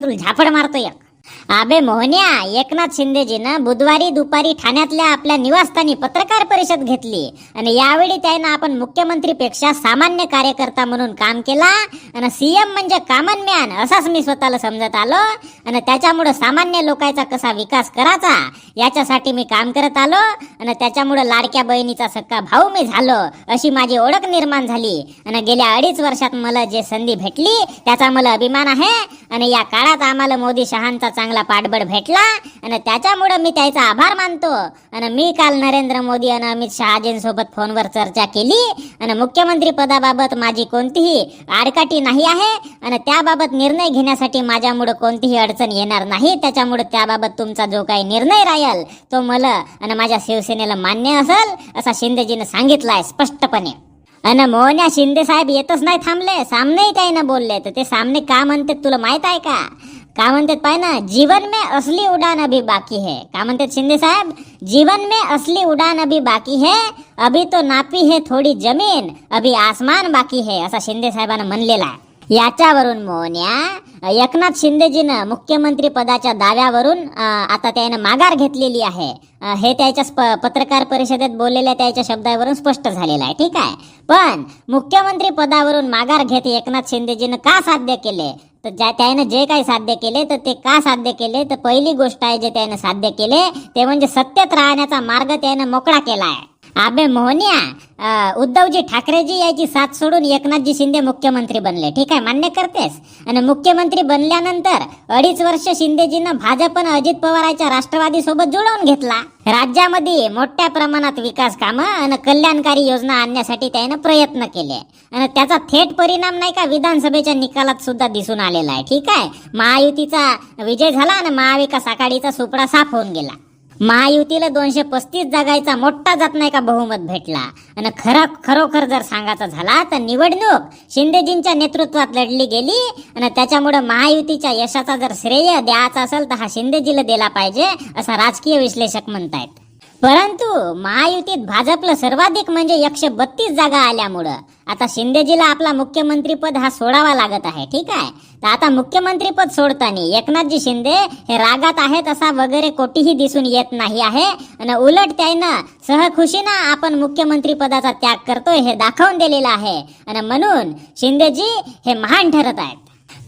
तुला झापड मारतो एक अबे मोहन्या एकनाथ शिंदेजीनं बुधवारी दुपारी ठाण्यातल्या आपल्या निवासस्थानी पत्रकार परिषद घेतली. आणि यावेळी त्यानं आपण मुख्यमंत्रीपेक्षा सामान्य कार्यकर्ता म्हणून काम केला आणि सीएम म्हणजे कॉमन मॅन असाच मी स्वतःला समजत आलो. आणि त्याच्यामुळं सामान्य लोकांचा कसा विकास करायचा याच्यासाठी मी काम करत आलो. आणि त्याच्यामुळं लाडक्या बहिणीचा सक्का भाऊ मी झालो अशी माझी ओळख निर्माण झाली. आणि गेल्या अडीच वर्षात मला जे संधी भेटली त्याचा मला अभिमान आहे. आणि या काळात आम्हाला मोदी शहांचा चांगला पाठबळ भेटला आणि त्याच्यामुळे मी त्याचा आभार मानतो. आणि मी काल नरेंद्र मोदी आणि अमित शहाजींसोबत फोनवर चर्चा केली. आणि मुख्यमंत्री पदाबाबत माझी कोणतीही आडकाठी नाही आहे. आणि त्याबाबत निर्णय घेण्यासाठी माझ्यामुळं कोणतीही अडचण येणार नाही. त्याच्यामुळे त्याबाबत तुमचा जो काही निर्णय राहील तो मला आणि माझ्या शिवसेनेला मान्य असेल असा शिंदेजीनं सांगितलाय स्पष्टपणे. अन मोहन्या शिंदे साहेब येतच नाही थांबले सामनेही ना बोलले तर ते सामने का म्हणते तुला माहीत आहे का? का म्हणतात पाय ना जीवन में असली उडान अभी बाकी है. का म्हणतात शिंदे साहेब? जीवन में असली उडान अभी बाकी है. अभी तो नापी है थोडी जमीन अभी आसमान बाकी है असा शिंदे साहेबांना म्हणलेला आहे. याच्यावरून मोहन्या एकनाथ शिंदेजीनं मुख्यमंत्री पदाच्या दाव्यावरून आता त्यानं माघार घेतलेली आहे. हे त्याच्या पत्रकार परिषदेत बोललेल्या त्याच्या शब्दावरून स्पष्ट झालेलं आहे. ठीक आहे. पण मुख्यमंत्री पदावरून माघार घेत एकनाथ शिंदेजीनं का साध्य केले? तर ज्या त्यानं जे काही साध्य केले तर ते का साध्य केले? तर पहिली गोष्ट आहे जे त्यानं साध्य केले ते म्हणजे सत्तेत राहण्याचा मार्ग त्यानं मोकळा केला आहे. अबे मोहनिया अं, उद्धवजी ठाकरेजी याची साथ सोडून एकनाथजी शिंदे मुख्यमंत्री बनले. ठीक आहे मान्य करतेस. आणि मुख्यमंत्री बनल्यानंतर अडीच वर्ष शिंदेजीनं भाजप आणि अजित पवारांच्या राष्ट्रवादी सोबत जुळवून घेतला. राज्यामध्ये मोठ्या प्रमाणात विकास कामं आणि कल्याणकारी योजना आणण्यासाठी त्यानं प्रयत्न केले. आणि त्याचा थेट परिणाम नाही का विधानसभेच्या निकालात सुद्धा दिसून आलेला आहे. ठीक आहे? महायुतीचा विजय झाला आणि महाविकास आघाडीचा सुपडा साफ होऊन गेला. महायुतीला दोनशे पस्तीस जागायचा मोठा जात नाही का बहुमत भेटला? आणि खरा खरोखर जर सांगायचा झाला तर निवडणूक शिंदेजींच्या नेतृत्वात लढली गेली आणि त्याच्यामुळे महायुतीच्या यशाचा जर श्रेय द्यायचा असेल तर हा शिंदेजीला दिला पाहिजे असा राजकीय विश्लेषक म्हणतायत. परंतु महायुतीत भाजपला सर्वाधिक म्हणजे एकशे बत्तीस जागा आल्यामुळं आता शिंदेजीला आपला मुख्यमंत्रीपद हा सोडावा लागत आहे ठीक आहे? तर आता मुख्यमंत्रीपद सोडताना एकनाथजी शिंदे हे रागात आहेत असा वगैरे कोटीही दिसून येत नाही आहे. आणि उलट त्यानं सहखुशीनं आपण मुख्यमंत्री पदाचा त्याग करतोय हे दाखवून दिलेलं आहे. आणि म्हणून शिंदेजी हे महान ठरत आहेत.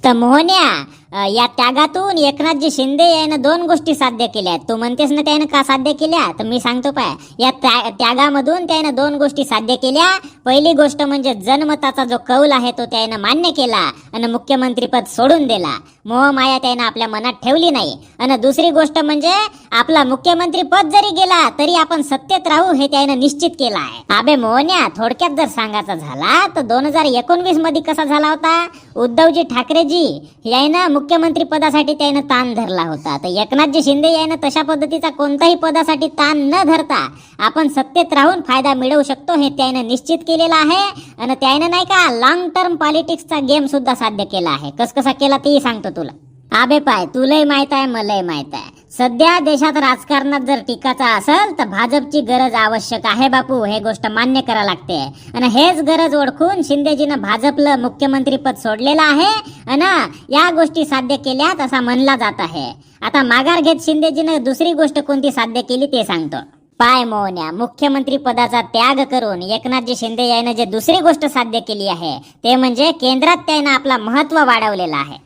तर मोहन्या या त्यागातून एकनाथजी शिंदे यानं दोन गोष्टी साध्य केल्या तू म्हणतेस ना त्यानं का साध्य केल्या? तर मी सांगतो पाय. या त्या- त्यागामधून त्यानं दोन गोष्टी साध्य केल्या. पहिली गोष्ट म्हणजे जनमताचा जो कौल आहे तो त्यानं मान्य केला आणि मुख्यमंत्रीपद सोडून दिला. मोहमाया त्यानं आपल्या मनात ठेवली नाही. आणि दुसरी गोष्ट म्हणजे आपला मुख्यमंत्री पद जरी गेला तरी आपण सत्तेत राहू हे त्यानं निश्चित केलं आहे. आबे मोहन्या थोडक्यात जर सांगायचा झाला तर दोन हजार एकोणवीसमध्ये कसा झाला होता? उद्धवजी ठाकरेजी यानं मुख्यमंत्री पदासाठी त्यानं ताण धरला होता. तर एकनाथजी शिंदे यायनं तशा पद्धतीचा कोणताही पदासाठी ताण न धरता आपण सत्तेत राहून फायदा मिळवू शकतो हे त्यानं निश्चित केलेलं आहे. आणि त्यानं नाही का लॉंग टर्म पॉलिटिक्सचा गेम सुद्धा साध्य केला आहे. कसकसा केला तेही सांगतो तुला. आबे पाय तुलाही माहीत आहे मलाही माहीत आहे. सध्या देशात राजकारणात जर टिकाचा असेल तर भाजपची गरज आवश्यक आहे बापू हे गोष्ट मान्य करा लागते. आणि हेच गरज ओळखून शिंदेजीनं भाजपला मुख्यमंत्री पद सोडलेलं आहे आणि या गोष्टी साध्य केल्यात असा म्हणला जात आहे. आता माघार घेत शिंदेजीनं दुसरी गोष्ट कोणती साध्य केली ते सांगतो. पाय मोहन्या मुख्यमंत्री पदाचा त्याग करून एकनाथजी शिंदे यानं जे दुसरी गोष्ट साध्य केली आहे ते म्हणजे केंद्रात त्यानं आपला महत्त्व वाढवलेला आहे.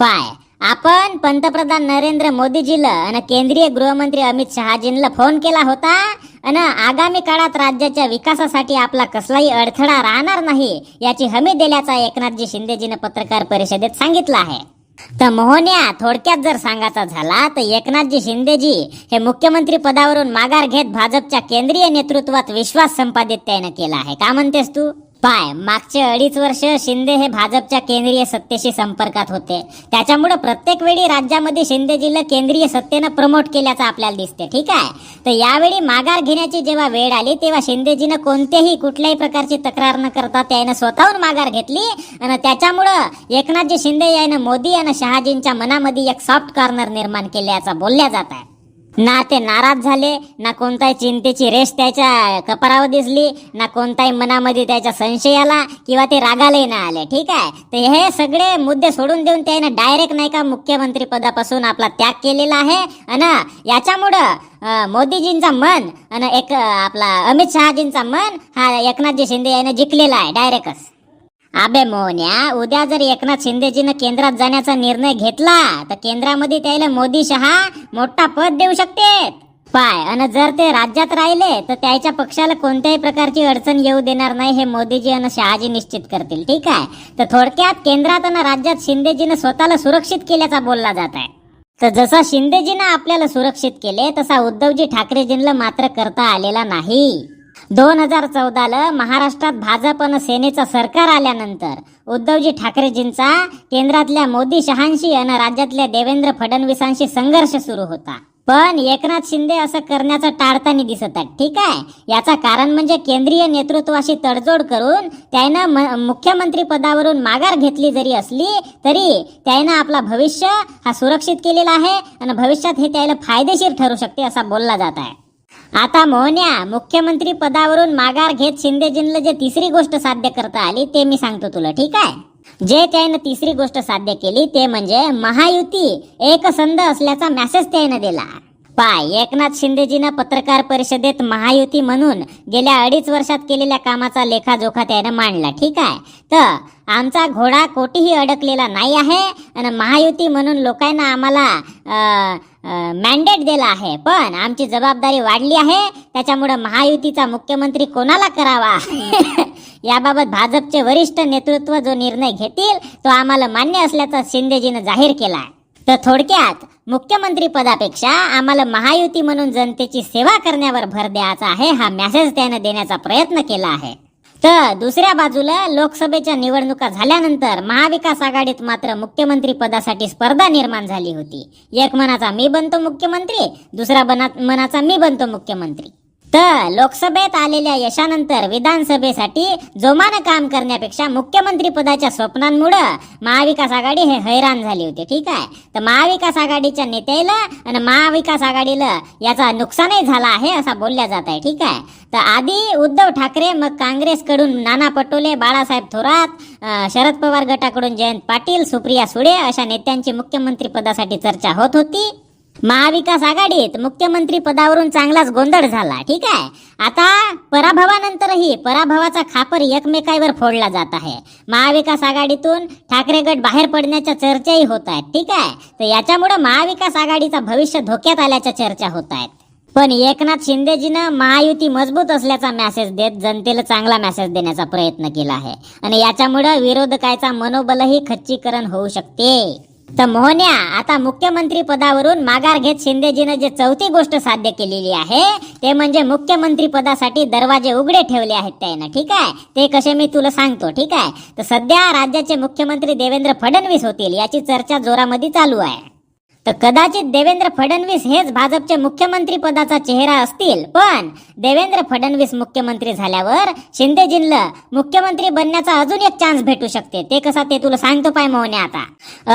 पाय आपण पंतप्रधान नरेंद्र मोदीजीला आणि केंद्रीय गृहमंत्री अमित शहाजींना फोन केला होता. आणि आगामी काळात राज्याच्या विकासासाठी आपला कसलाही अडथळा राहणार नाही याची हमी दिल्याचा एकनाथजी शिंदेजीने पत्रकार परिषदेत सांगितलं आहे. तर मोहन्या थोडक्यात जर सांगायचा झाला तर एकनाथजी शिंदेजी हे मुख्यमंत्री पदावरून माघार घेत भाजपच्या केंद्रीय नेतृत्वात विश्वास संपादित त्यानं केला आहे. का म्हणतेस तू? पाय मागचे अडीच वर्ष शिंदे हे भाजपच्या केंद्रीय सत्तेशी संपर्कात होते. त्याच्यामुळे प्रत्येक वेळी राज्यामध्ये शिंदेजीला केंद्रीय सत्तेनं प्रमोट केल्याचं आपल्याला दिसते ठीक आहे? तर यावेळी माघार घेण्याची जेव्हा वेळ आली तेव्हा शिंदेजीनं कोणतेही कुठल्याही प्रकारची तक्रार न करता त्यानं स्वतःहून माघार घेतली आणि त्याच्यामुळं एकनाथजी शिंदे यानं मोदी आणि शहाजींच्या मनामध्ये एक सॉफ्ट कॉर्नर निर्माण केल्याचं बोलल्या जात आहे. ना ते नाराज झाले ना कोणताही चिंतेची रेष त्याच्या कपारावर दिसली ना कोणताही मनामध्ये त्याच्या संशय आला किंवा ते रागालाही ना आले. ठीक आहे? तर हे सगळे मुद्दे सोडून देऊन त्याने डायरेक्ट नाही का मुख्यमंत्री पदापासून आपला त्याग केलेला आहे. अन याच्यामुळं मोदीजींचा मन अन एक आपला अमित शहाजींचा मन हा एकनाथजी शिंदे याने जिंकलेला आहे डायरेक्टच. अबे मोहन्या उद्या जर एकनाथ शिंदेजीनं केंद्रात जाण्याचा निर्णय घेतला तर केंद्रामध्ये त्याला मोदी शहा मोठा पद देऊ शकते. पाय आणि जर ते राज्यात राहिले तर त्याच्या पक्षाला कोणत्याही प्रकारची अडचण येऊ देणार नाही हे मोदीजी आणि शहाजी निश्चित करतील. ठीक आहे? तर थोडक्यात केंद्रात आणि राज्यात शिंदेजीनं स्वतःला सुरक्षित केल्याचा बोलला जात आहे. तर जसा शिंदेजीनं आपल्याला सुरक्षित केले तसा उद्धवजी ठाकरेजींना मात्र करता आलेला नाही. दोन हजार चौदाला महाराष्ट्रात भाजप आणि सेनेचं सरकार आल्यानंतर उद्धवजी ठाकरेजींचा केंद्रातल्या मोदी शहांशी आणि राज्यातल्या देवेंद्र फडणवीसांशी संघर्ष सुरू होता. पण एकनाथ शिंदे असं करण्याचं टाळताना दिसत ठीक आहे? याचा कारण म्हणजे केंद्रीय नेतृत्वाशी तडजोड करून त्यानं म- मुख्यमंत्री पदावरून माघार घेतली जरी असली तरी त्यानं आपला भविष्य हा सुरक्षित केलेला आहे आणि भविष्यात हे त्याला फायदेशीर ठरू शकते असा बोलला जात आहे. आता मोहन्या मुख्यमंत्री पदावरून माघार घेत शिंदेजींना जे तिसरी गोष्ट साध्य करता आली ते मी सांगतो तुला ठीक आहे? जे त्यानं तिसरी गोष्ट साध्य केली ते म्हणजे महायुती एकसंध असल्याचा मेसेज त्यानं दिला. पाय एकनाथ शिंदेजीनं पत्रकार परिषदेत महायुती म्हणून गेल्या अडीच वर्षात केलेल्या कामाचा लेखाजोखा त्यानं मांडला ठीक आहे? तर आमचा घोडा कोठीही अडकलेला नाही आहे आणि महायुती म्हणून लोकांना आम्हाला मॅन्डेट दिला आहे. पण आमची जबाबदारी वाढली आहे त्याच्यामुळे महायुतीचा मुख्यमंत्री कोणाला करावा? याबाबत भाजपचे वरिष्ठ नेतृत्व जो निर्णय घेतील तो आम्हाला मान्य असल्याचा शिंदेजीनं जाहीर केला आहे तर थोडक्यात मुख्यमंत्री पदापेक्षा आम्हाला महायुती म्हणून जनतेची सेवा करण्यावर भर द्यायचा आहे हा मेसेज त्यानं देण्याचा प्रयत्न केला आहे. तर दुसऱ्या बाजूला लोकसभेच्या निवडणुका झाल्यानंतर महाविकास आघाडीत मात्र मुख्यमंत्री पदासाठी स्पर्धा निर्माण झाली होती. एक मनाचा मी बनतो मुख्यमंत्री दुसरा बना मनाचा मी बनतो मुख्यमंत्री. तर लोकसभेत आलेल्या यशानंतर विधानसभेसाठी जोमानं काम करण्यापेक्षा मुख्यमंत्री पदाच्या स्वप्नांमुळं महाविकास आघाडी हे हैराण झाली होती. ठीक आहे? तर महाविकास आघाडीच्या नेत्याला आणि महाविकास आघाडीला याचा नुकसानही झाला आहे असा बोलल्या जात आहे. ठीक आहे? तर आधी उद्धव ठाकरे मग काँग्रेसकडून नाना पटोले बाळासाहेब थोरात शरद पवार गटाकडून जयंत पाटील सुप्रिया सुळे अशा नेत्यांची मुख्यमंत्री पदासाठी चर्चा होत होती. महाविकास आघाडीत मुख्यमंत्री पदावरून चांगलाच गोंधळ झाला ठीक आहे? आता पराभवानंतरही पराभवाचा खापर एकमेकांवर फोडला जात आहे. महाविकास आघाडीतून ठाकरे गट बाहेर पडण्याच्या चर्चाही होत आहेत ठीक आहे? तर याच्यामुळे महाविकास आघाडीचा भविष्य धोक्यात आल्याच्या चर्चा होत आहेत. पण एकनाथ शिंदेजीनं महायुती मजबूत असल्याचा मेसेज देत जनतेला चांगला मेसेज देण्याचा प्रयत्न केला आहे. आणि याच्यामुळे विरोधकाचा मनोबलही खच्चीकरण होऊ शकते. तर मोहन्या आता मुख्यमंत्री पदावरून माघार घेत शिंदेजीनं जे चौथी गोष्ट साध्य केलेली आहे ते म्हणजे मुख्यमंत्री पदासाठी दरवाजे उघडे ठेवले आहेत त्यानं ठीक आहे? ते कसे मी तुला सांगतो ठीक आहे? तर सध्या राज्याचे मुख्यमंत्री देवेंद्र फडणवीस होतील याची चर्चा जोरामध्ये चालू आहे. तर कदाचित देवेंद्र फडणवीस हेच भाजपचे मुख्यमंत्री पदाचा चेहरा असतील. पण देवेंद्र फडणवीस मुख्यमंत्री झाल्यावर शिंदेजींना मुख्यमंत्री बनण्याचा अजून एक चान्स भेटू शकते. ते कसा ते तुला सांगतो पाय मोहने आता.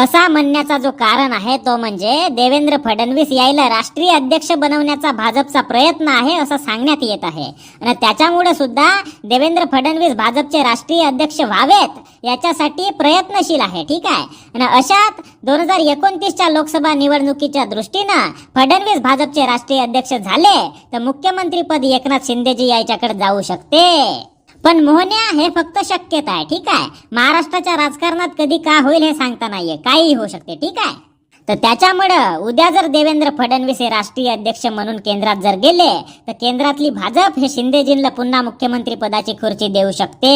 असा म्हणण्याचा जो कारण आहे तो म्हणजे देवेंद्र फडणवीस यायला राष्ट्रीय अध्यक्ष बनवण्याचा भाजपचा प्रयत्न आहे असं सांगण्यात येत आहे. आणि त्याच्यामुळे सुद्धा देवेंद्र फडणवीस भाजपचे राष्ट्रीय अध्यक्ष व्हावेत याच्यासाठी प्रयत्नशील आहे. ठीक आहे? आणि अशात दोन हजार एकोणतीसच्या लोकसभा निवडणुकीच्या दृष्टीनं फडणवीस भाजपचे राष्ट्रीय अध्यक्ष झाले तर मुख्यमंत्री पद एकनाथ शिंदेजी यांच्याकडे जाऊ शकते. पण मोहन्या हे फक्त शक्यता आहे ठीक आहे? महाराष्ट्राच्या राजकारणात कधी का होईल हे सांगता नाहीये. काही होऊ शकते ठीक आहे? तर त्याच्यामुळं उद्या जर देवेंद्र फडणवीस हे राष्ट्रीय अध्यक्ष म्हणून केंद्रात जर गेले तर केंद्रातली भाजप हे शिंदेजींना पुन्हा मुख्यमंत्री पदाची खुर्ची देऊ शकते.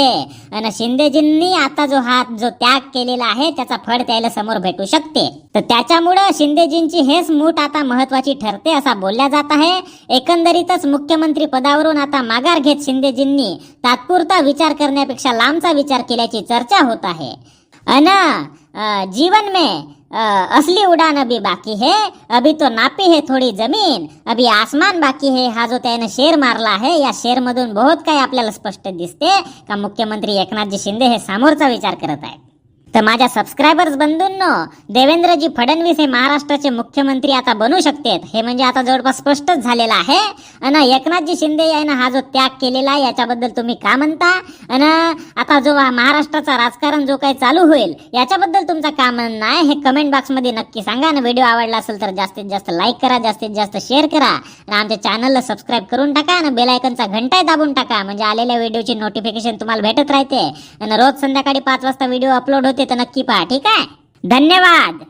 आणि शिंदेजींनी आता जो हा जो त्याग केलेला आहे त्याचा फळ त्याला समोर भेटू शकते. तर त्याच्यामुळं शिंदेजींची हेच मूठ आता महत्वाची ठरते असा बोलल्या जात आहे. एकंदरीतच मुख्यमंत्री पदावरून आता माघार घेत शिंदेजींनी तात्पुरता विचार करण्यापेक्षा लांबचा विचार केल्याची चर्चा होत आहे. अन जीवन में असली उड़ान अभी बाकी है अभी तो नापी है थोडी जमीन अभी आसमान बाकी है हा जो त्याने शेर मारला आहे या शेर मधून बहुत काही आपल्याला स्पष्ट दिसते का मुख्यमंत्री एकनाथजी शिंदे हे समोरचा विचार करत आहेत? तर माझ्या सबस्क्रायबर्स बंधूंनो देवेंद्रजी फडणवीस हे महाराष्ट्राचे मुख्यमंत्री आता बनू शकतात. हे म्हणजे आता जवळपास स्पष्टच झालेलं आहे. आणि एकनाथजी शिंदे यानं हा जो त्याग केलेला आहे याच्याबद्दल तुम्ही का म्हणता? आणि आता जो महाराष्ट्राचा राजकारण जो काही चालू होईल याच्याबद्दल तुमचं का म्हणणं आहे? हे कमेंट बॉक्समध्ये नक्की सांगा. आणि व्हिडिओ आवडला असेल तर जास्तीत जास्त लाईक करा जास्तीत जास्त शेअर करा. आणि आमच्या चॅनलला सबस्क्राईब करून टाका आणि बेलायकनचा घंटाही दाबून टाका. म्हणजे आलेल्या व्हिडिओची नोटिफिकेशन तुम्हाला भेटत राहते. आणि रोज संध्याकाळी पाच वाजता व्हिडिओ अपलोड होते तर नक्की पहा ठीक आहे? धन्यवाद!